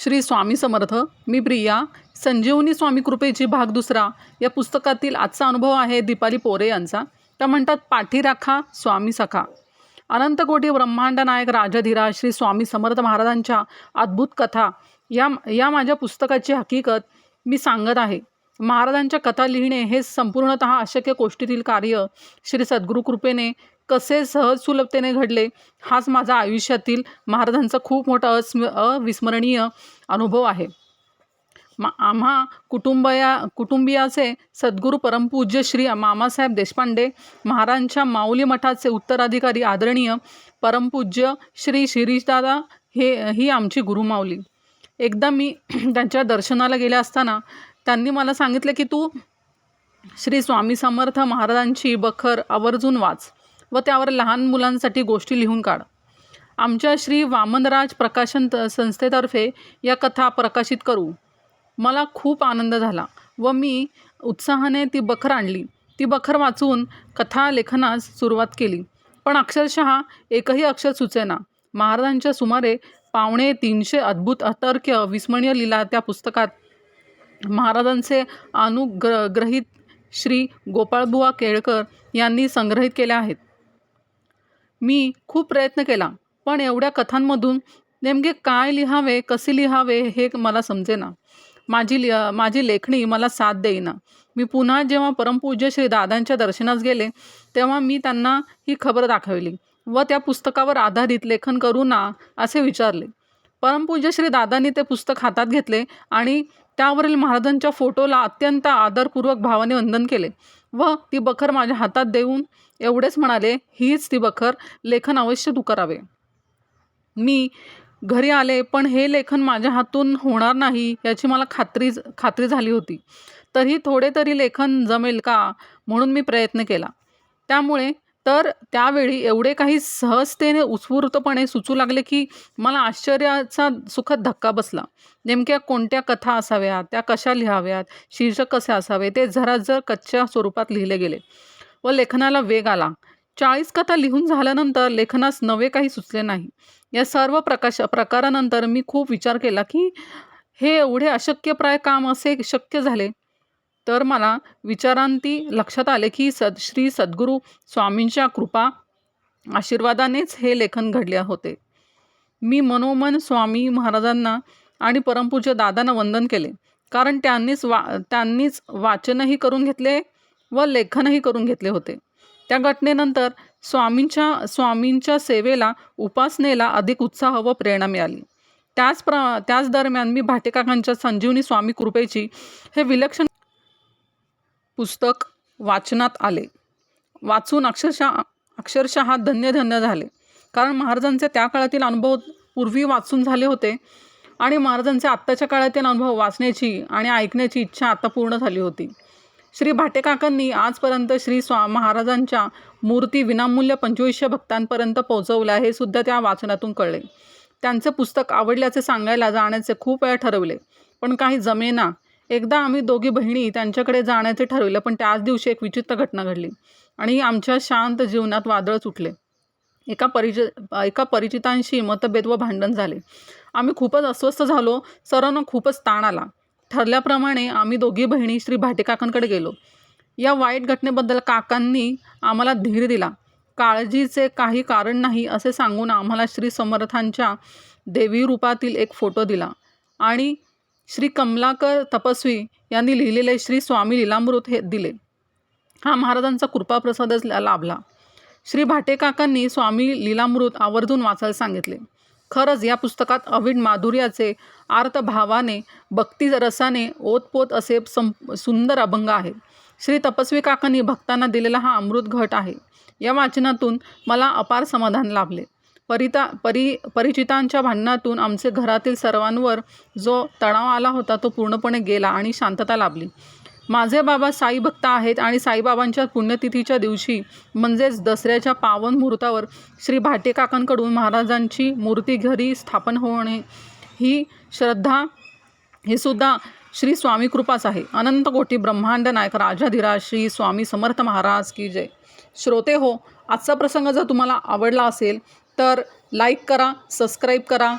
श्री स्वामी समर्थ मी प्रिया. संजीवनी स्वामी कृपेची भाग दुसरा. या पुस्तकातील आजचा अनुभव आहे दीपाली पोरे यांचा. त्या म्हणतात पाठी राखा स्वामी सखा. अनंतकोटी ब्रह्मांड नायक राजधीरा श्री स्वामी समर्थ महाराजांच्या अद्भुत कथा या या माझ्या पुस्तकाची हकीकत मी सांगत आहे. महाराजांच्या कथा लिहिणे हे संपूर्णत अशक्य गोष्टीतील कार्य श्री सद्गुरुकृपेने कसे सहज सुलभतेने घडले हाच माझा आयुष्यातील महाराजांचा खूप मोठा अस्म अविस्मरणीय अनुभव आहे. मा आम्हा कुटुंबया कुटुंबियाचे सद्गुरू परमपूज्य श्री मामासाहेब देशपांडे महाराजांच्या माऊली मठाचे उत्तराधिकारी आदरणीय परमपूज्य श्री शिरीषदादा हे ही आमची गुरुमाऊली. एकदा मी त्यांच्या दर्शनाला गेले असताना त्यांनी मला सांगितले की तू श्री स्वामी समर्थ महाराजांची बखर आवर्जून वाच. व त्यावर लहान मुलांसाठी गोष्टी लिहून काढ. आमच्या श्री वामनराज प्रकाशन त- संस्थेतर्फे या कथा प्रकाशित करू. मला खूप आनंद झाला व मी उत्साहाने ती बखर आणली. ती बखर वाचून कथा लेखनास सुरुवात केली. पण अक्षरशः एकही अक्षर सुचेना. महाराजांच्या सुमारे पावणे तीनशे अद्भुत अतर्क्य विस्मरणीय लिला त्या पुस्तकात. महाराजांचे अनुग्र ग्रहित श्री गोपाळबुवा केळकर यांनी संग्रहित केल्या आहेत. मी खूप प्रयत्न केला पण एवढ्या कथांमधून नेमके काय लिहावे कसे लिहावे हे मला समजेना. माझी लि माझी लेखणी मला साथ देईना. मी पुन्हा जेव्हा परमपूज्य श्री दादांच्या दर्शनास गेले तेव्हा मी त्यांना ही खबर दाखवली व त्या पुस्तकावर आधारित लेखन करू ना असे विचारले. परमपूज्य श्री दादांनी ते पुस्तक हातात घेतले आणि त्यावरील महाराजांच्या फोटोला अत्यंत आदरपूर्वक भावाने वंदन केले. व ती बखर माझ्या हातात देऊन एवढेच म्हणाले हीच ती बखर लेखन अवश्य तू करावे. मी घरी आले पण हे लेखन माझ्या हातून होणार नाही याची मला खात्री खात्री झाली होती. तरी थोडे तरी लेखन जमेल का? म्हणून मी प्रयत्न केला. त्यामुळे तर त्यावेळी एवढे काही सहजतेने उत्स्फूर्तपणे सुचू लागले की मला आश्चर्याचा सुखद धक्का बसला. नेमक्या कोणत्या कथा असाव्यात? त्या कशा लिहाव्यात? शीर्षक कसे असावे? ते झराझर कच्च्या स्वरूपात लिहिले गेले व लेखनाला वेग आला. चाळीस कथा लिहून झाल्यानंतर लेखनास नवे काही सुचले नाही. या सर्व प्रकाश प्रकारानंतर मी खूप विचार केला की हे एवढे अशक्यप्राय काम असे शक्य झाले? तर मला विचारांती लक्षात आले की सद श्री सद्गुरू स्वामींच्या कृपा आशीर्वादानेच हे लेखन घडले होते. मी मनोमन स्वामी महाराजांना आणि परमपूज्य दादांना वंदन केले. कारण त्यांनीच वा त्यांनीच वाचनही करून घेतले व लेखनही करून घेतले होते. त्या घटनेनंतर स्वामींच्या स्वामींच्या सेवेला उपासनेला अधिक उत्साह व प्रेरणा मिळाली. त्याच प्र त्याच दरम्यान मी भाटेकाकांच्या संजीवनी स्वामी कृपेची हे विलक्षण पुस्तक वाचनात आले. वाचून अक्षरशः अक्षरशः धन्य धन्य झाले. कारण महाराजांचे त्या काळातील अनुभव पूर्वी वाचून झाले होते आणि महाराजांचे आत्ताच्या काळातील अनुभव वाचण्याची आणि ऐकण्याची इच्छा आता पूर्ण झाली होती. श्री भाटेकाकांनी आजपर्यंत श्री स्वा महाराजांच्या मूर्ती विनामूल्य पंचवीसशे भक्तांपर्यंत पोहोचवल्या हे सुद्धा त्या वाचनातून कळले. त्यांचे पुस्तक आवडल्याचे सांगायला जाण्याचे खूप वेळा ठरवले. पण काही जमेना एकदा आम्ही दोघी बहिणी त्यांच्याकडे जाण्याचे ठरविलं पण त्याच दिवशी एक विचित्र घटना घडली आणि आमच्या शांत जीवनात वादळच उठले एका परिचि एका परिचितांशी मतभेद व भांडण झाले. आम्ही खूपच अस्वस्थ झालो सरांना खूपच ताण आला. ठरल्याप्रमाणे आम्ही दोघी बहिणी श्री भाटेकाकांकडे गेलो. या वाईट घटनेबद्दल काकांनी आम्हाला धीर दिला. काळजीचे काही कारण नाही असे सांगून आम्हाला श्री समर्थांच्या देवी रूपातील एक फोटो दिला आणि श्री कमलाकर तपस्वी यांनी लिहिलेले श्री स्वामी लीलामृत हे दिले. हा महाराजांचा कृपाप्रसादच लाभला. श्री भाटेकाकांनी स्वामी लीलामृत आवर्जून वाचायला सांगितले. खरंच या पुस्तकात अविड माधुर्याचे आर्तभावाने भक्ती रसाने ओतपोत असे सं सुंदर अभंग आहे. श्री तपस्वी काकांनी भक्तांना दिलेला हा अमृत घट आहे. या वाचनातून मला अपार समाधान लाभले. परिता परि परिचितांच्या भांडणातून आमचे घरातील सर्वांवर जो तणाव आला होता तो पूर्णपणे गेला आणि शांतता लाभली. माझे बाबा साई भक्त आहेत आणि साईबाबांच्या पुण्यतिथीच्या दिवशी म्हणजेच दसऱ्याच्या पावन मुहूर्तावर श्री भाटेकाकांकडून महाराजांची मूर्ती घरी स्थापन होणे ही श्रद्धा ही सुद्धा श्री स्वामी कृपाच आहे. अनंत कोटी ब्रह्मांड नायक राजाधिराज श्री स्वामी समर्थ महाराज की जय. श्रोते हो आजचा प्रसंग जर तुम्हाला आवडला असेल तर लाईक करा सबस्क्राईब करा.